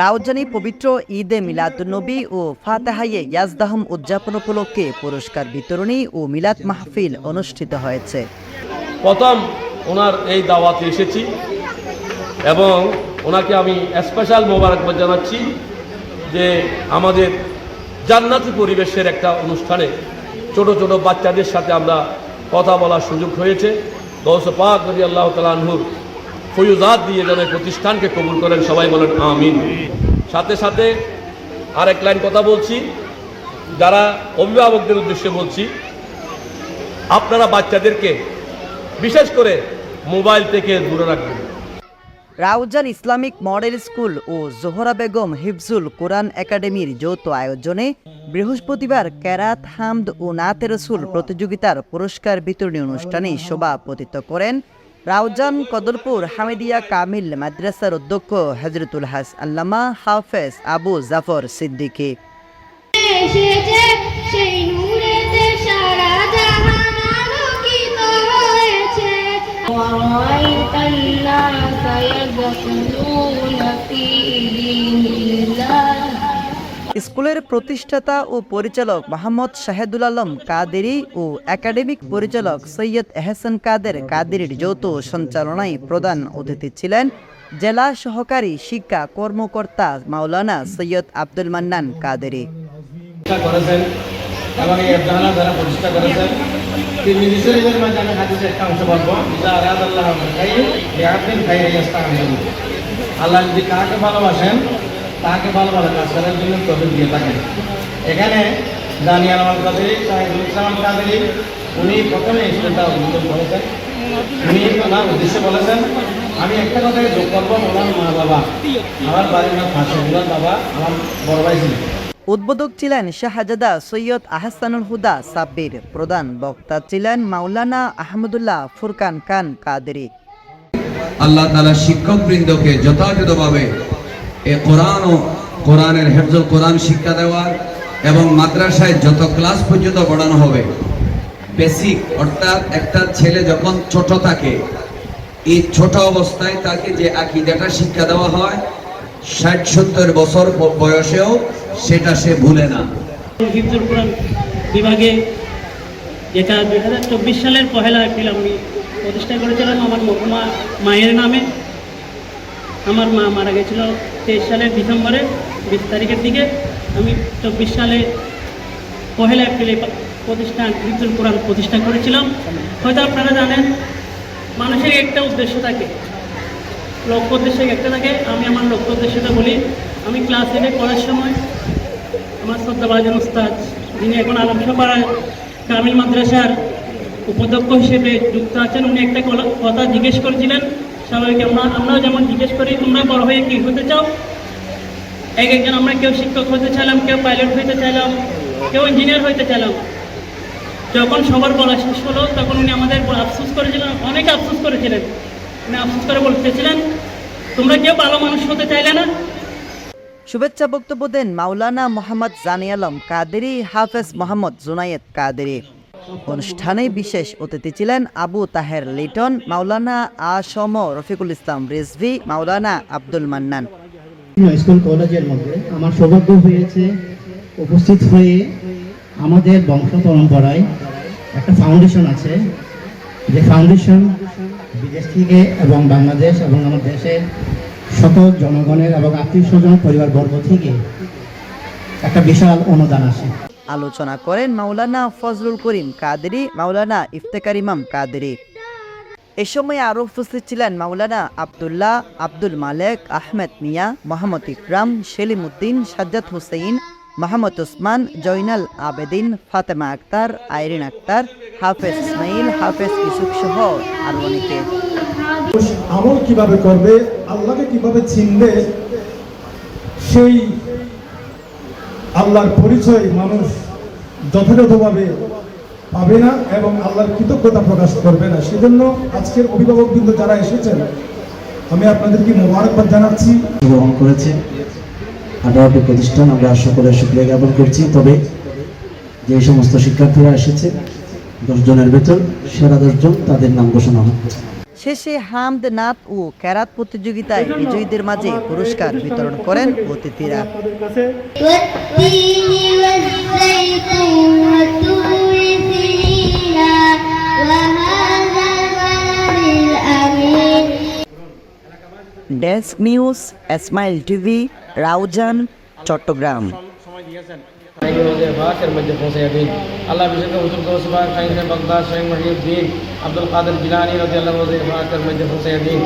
রাউজানি পবিত্র ঈদে মিলাদুন্নবী ও ফাতেহাইয়ে ইয়াজদাহম উদযাপন উপলক্ষে পুরস্কার বিতরণী ও মিলাদ মাহফিল অনুষ্ঠিত হয়েছে। প্রথম ওনার এই দাওয়াতে এসেছি এবং ওনাকে আমি স্পেশাল মোবারকবাদ জানাচ্ছি যে আমাদের জান্নাতি পরিবেশের একটা অনুষ্ঠানে ছোট ছোট বাচ্চাদের সাথে আমরা কথা বলার সুযোগ হয়েছে। দশ পাক আল্লাহ তালাহুর ফয়ুজাত দিয়ে যেন প্রতিষ্ঠানকে কবুল করেন, সবাই বলেন আমিন। সাথে সাথে আরেক লাইন কথা বলছি, যারা অভিভাবকদের উদ্দেশ্যে বলছি, আপনারা বাচ্চাদেরকে বিশেষ করে মোবাইল থেকে দূরে রাখবেন। রাউজান ইসলামিক মডেল স্কুল ও জোহরা বেগম হিফজুল কোরআন একাডেমির যৌথ আয়োজনে বৃহস্পতিবার ক্যারাত হামদ ও নাতে প্রতিযোগিতার পুরস্কার বিতরণী অনুষ্ঠানে সভাপতিত্ব করেন রাউজান কদরপুর হামিদিয়া কামিল মাদ্রাসার অধ্যক্ষ হজরতুল হাস আল্লামা হাফেজ আবু জাফর সিদ্দিকী এসেছে সেই নূরেতে সারা জাহান আলোকিত হয়েছে وَرَأَيْتَ النَّاسَ يَدْخُلُونَ স্কুলের প্রতিষ্ঠাতা ও পরিচালক মোহাম্মদ শাহেদুল আলম কাদেরি ও একাডেমিক পরিচালক সৈয়দ এহসান কাদের কাদেরির যৌথ সঞ্চালনায় প্রধান অতিথি ছিলেন জেলা সহকারী শিক্ষা কর্মকর্তা মাওলানা সৈয়দ আব্দুল মান্নান কাদেরি। আল্লাহ যদি কাকে ভালোবাসেন তাকে ভালোভাবে কাজ করার জন্য তবে দিয়ে থাকেন এখানে দানিয়াল আমার কাদেরি সাহেবুল ইসলাম কাদেরি উনি প্রথমে স্কুলটা উদ্বোধন করেছেন। উনি ওনার উদ্দেশ্যে বলেছেন আমি একটা কথাই যোগ করব ওনার মা বাবা। আমার বাড়ির নাম ফাঁসে ওনার বাবা আমার বড় ভাই ছিলেন। উদ্বোধক ছিলেন শাহজাদা সৈয়দ আহসানুল হুদা সাব্বির প্রধান বক্তা ছিলেন মাওলানা আহমদুল্লাহ ফুরকান খান কাদেরি। আল্লাহ তালা শিক্ষক বৃন্দকে যথাযথভাবে এ কোরআন ও কোরআনের হেফজুল কোরআন শিক্ষা দেওয়ার এবং মাদ্রাসায় যত ক্লাস পর্যন্ত পড়ানো হবে, বেসিক, অর্থাৎ একটা ছেলে যখন ছোট থাকে, এই ছোট অবস্থায় তাকে যে আকিদাটা শিক্ষা দেওয়া হয়, ষাট সত্তর বছর বয়সেও সেটা সে ভুলে না। হিফজুল কোরআন বিভাগে যেটা দুই হাজার চব্বিশ সালের পহেলা এপ্রিল আমি প্রতিষ্ঠা করেছিলাম, আমার মহকুমা মায়ের নামে। আমার মা মারা গেছিল তেইশ সালের ডিসেম্বরে বিশ তারিখের দিকে। আমি চব্বিশ সালে পহেলা এপ্রিলে প্রতিষ্ঠান হিফজুল কোরআন প্রতিষ্ঠা করেছিলাম। হয়তো আপনারা জানেন, মানুষের একটা উদ্দেশ্য থাকে। লক্ষ্য উদ্দেশ্য একটা থাকে। আমি আমার লক্ষ্য উদ্দেশ্যটা বলি, আমি ক্লাস এইটে পড়ার সময় আমার শ্রদ্ধাভাজন উস্তাদ যিনি এখন আলমসপাড়া কামিল মাদ্রাসার উপাধ্যক্ষ হিসেবে যুক্ত আছেন, উনি একটা কথা জিজ্ঞেস করেছিলেন স্বাভাবিক আমরা আমরাও যেমন জিজ্ঞেস করি, তোমরা বড় হয়ে কী হতে চাও? এক একজন আমরা কেউ শিক্ষক হতে চাইলাম, কেউ পাইলট হতে চাইলাম, কেউ ইঞ্জিনিয়ার হতে চাইলাম। যখন সবার বলা শেষ হলো, তখন উনি আমাদের আফসোস করেছিলেন, অনেক আফসোস করেছিলেন। উনি আফসোস করে বলতেছিলেন, তোমরা কেউ ভালো মানুষ হতে চাইলে না? শুভেচ্ছা বক্তব্য দেন মাওলানা মোহাম্মদ জানি আলম কাদেরি, হাফেজ মোহাম্মদ জুনায়েদ কাদেরি। অনুষ্ঠানে বিশেষ অতিথি ছিলেন আবু তাহের লিটন, মাওলানা আসম রফিকুল ইসলাম রিজভি, মাওলানা আব্দুল মান্নান। স্কুল, কলেজের মধ্যে আমার সৌভাগ্য হয়েছে উপস্থিত হয়ে আমাদের বংশ পরম্পরায় একটা ফাউন্ডেশন আছে। যে ফাউন্ডেশন বিদেশ থেকে এবং বাংলাদেশ এবং আমার দেশের শত জনগণের এবং আত্মীয় স্বজন, পরিবারবর্গ থেকে একটা বিশাল অনুদান আসে। আলোচনা করেন মাওলানা ফজলুল করিম কাদেরি, মাওলানা ইফতেকার ইমাম কাদেরি। এ সময় আরও উপস্থিত ছিলেন মাওলানা আবদুল্লাহ আব্দুল মালেক, আহমেদ মিয়া, মোহাম্মদ ইকরাম সেলিম উদ্দিন সাজ্জাদ হুসেইন, মোহাম্মদ ওসমান জৈনাল আবেদিন, ফাতেমা আক্তার, আইরিন আক্তার, হাফেজ ইসমাইল, হাফেজ ইসুক সহ আরও অনেকে। আমল কীভাবে করবে, আল্লাহকে কীভাবে চিনবে, সেই আল্লাহর পরিচয় মানুষ যথাযথভাবে পাবে না এবং আল্লাহর কৃতজ্ঞতা প্রকাশ করবে না। সেজন্য আজকের অভিভাবকবৃন্দ যারা এসেছেন, আমি আপনাদেরকে মোবারকবাদ জানাচ্ছি। গ্রহণ করেছে। আঠারোটি প্রতিষ্ঠান, আমরা সকলের শুক্রিয়া জ্ঞাপন করছি। তবে যে সমস্ত শিক্ষার্থীরা এসেছে দশ জনের ভেতর সেরা দশজন তাদের নাম ঘোষণা হচ্ছে শেষে হামদ নাথ ও ক্যারাত প্রতিযোগিতায় বিজয়ীদের মাঝে পুরস্কার বিতরণ করেন অতিথিরা। Desk news Esmail TV, Raozan, Chattogram. Shahin ওদের বাসের মধ্যে পৌঁছে দিন আল্লাহ বিশেষ করে হুজুর গৌসবা শাহিন বাগদাদ শাহিন মহিউদ্দিন আব্দুল কাদের জিলানি রাজি আল্লাহ ওদের বাসের মধ্যে পৌঁছে দিন